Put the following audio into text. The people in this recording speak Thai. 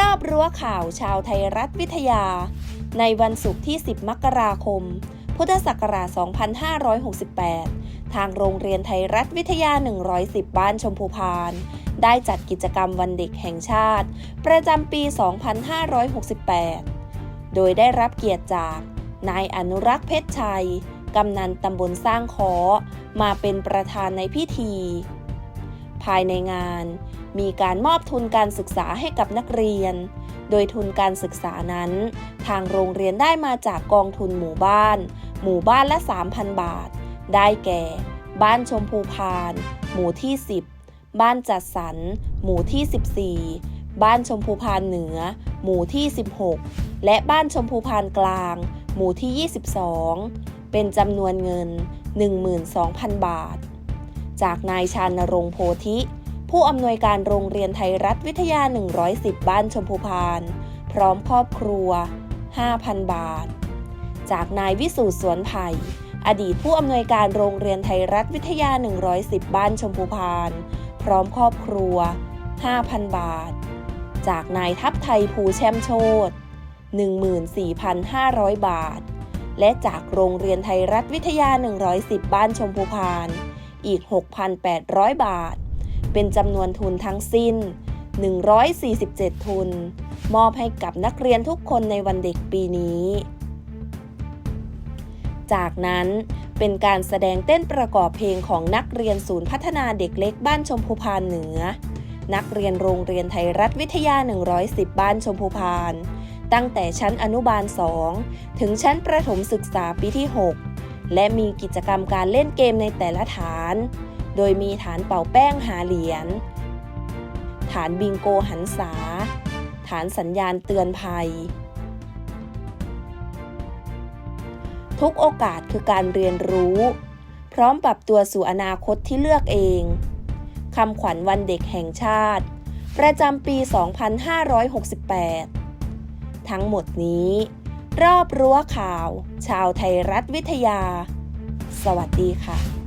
รอบรั้วข่าวชาวไทยรัฐวิทยา ในวันศุกร์ที่ 10 มกราคม พุทธศักราช 2568 ทางโรงเรียนไทยรัฐวิทยา 110 บ้านชมพูพาน ได้จัดกิจกรรมวันเด็กแห่งชาติ ประจำปี 2568 โดยได้รับเกียรติจาก นายอนุรักษ์เพชรชัย กำนันตำบลสร้างขอมาเป็นประธานในพิธี ภายในงาน มีการมอบทุนการศึกษาให้กับนักเรียน โดยทุนการศึกษานั้น ทางโรงเรียนได้มาจากกองทุนหมู่บ้าน หมู่บ้านละ 3,000 บาท ได้แก่ บ้านชมพูพาน หมู่ที่ 10 บ้านจัดสรร หมู่ที่ 14 บ้านชมพูพานเหนือ หมู่ที่ 16 และบ้านชมพูพานกลาง หมู่ที่ 22 เป็นจำนวนเงิน 12,000 บาท จากนายชานรงโพธิ ผู้อำนวยการโรงเรียนไทยรัฐวิทยา 110 บ้านชมพูพาน พร้อมครอบครัว 5,000 บาท จากนายวิสูตรสวนไผ่อดีตผู้อำนวยการโรงเรียนไทยรัฐวิทยา 110 บ้านชมพูพาน พร้อมครอบครัว 5,000 บาท จากนายทัพไทยภูแช่มโชต14,500 บาท และจากโรงเรียนไทยรัฐวิทยา 110 บ้านชมพูพาน อีก 6,800 บาท เป็นจำนวนทุนทั้งสิ้น 147 ทุน มอบให้กับนักเรียนทุกคนในวันเด็กปีนี้ จากนั้นเป็นการแสดงเต้นประกอบเพลงของนักเรียนศูนย์พัฒนาเด็กเล็กบ้านชมพูพานเหนือ นักเรียนโรงเรียนไทยรัฐวิทยา 110 บ้านชมพูพาน ตั้งแต่ชั้นอนุบาล 2 ถึงชั้นประถมศึกษาปีที่ 6 และมีกิจกรรมการเล่นเกมในแต่ละฐาน โดยมีฐานเป่าแป้งหาเหรียญ ฐานบิงโกหันษา ฐานสัญญาณเตือนภัย ทุกโอกาสคือการเรียนรู้ พร้อมปรับตัวสู่อนาคตที่เลือกเอง คำขวัญวันเด็กแห่งชาติ ประจำปี 2568 ทั้งหมดนี้ รอบรั้วข่าว ชาวไทยรัฐวิทยา สวัสดีค่ะ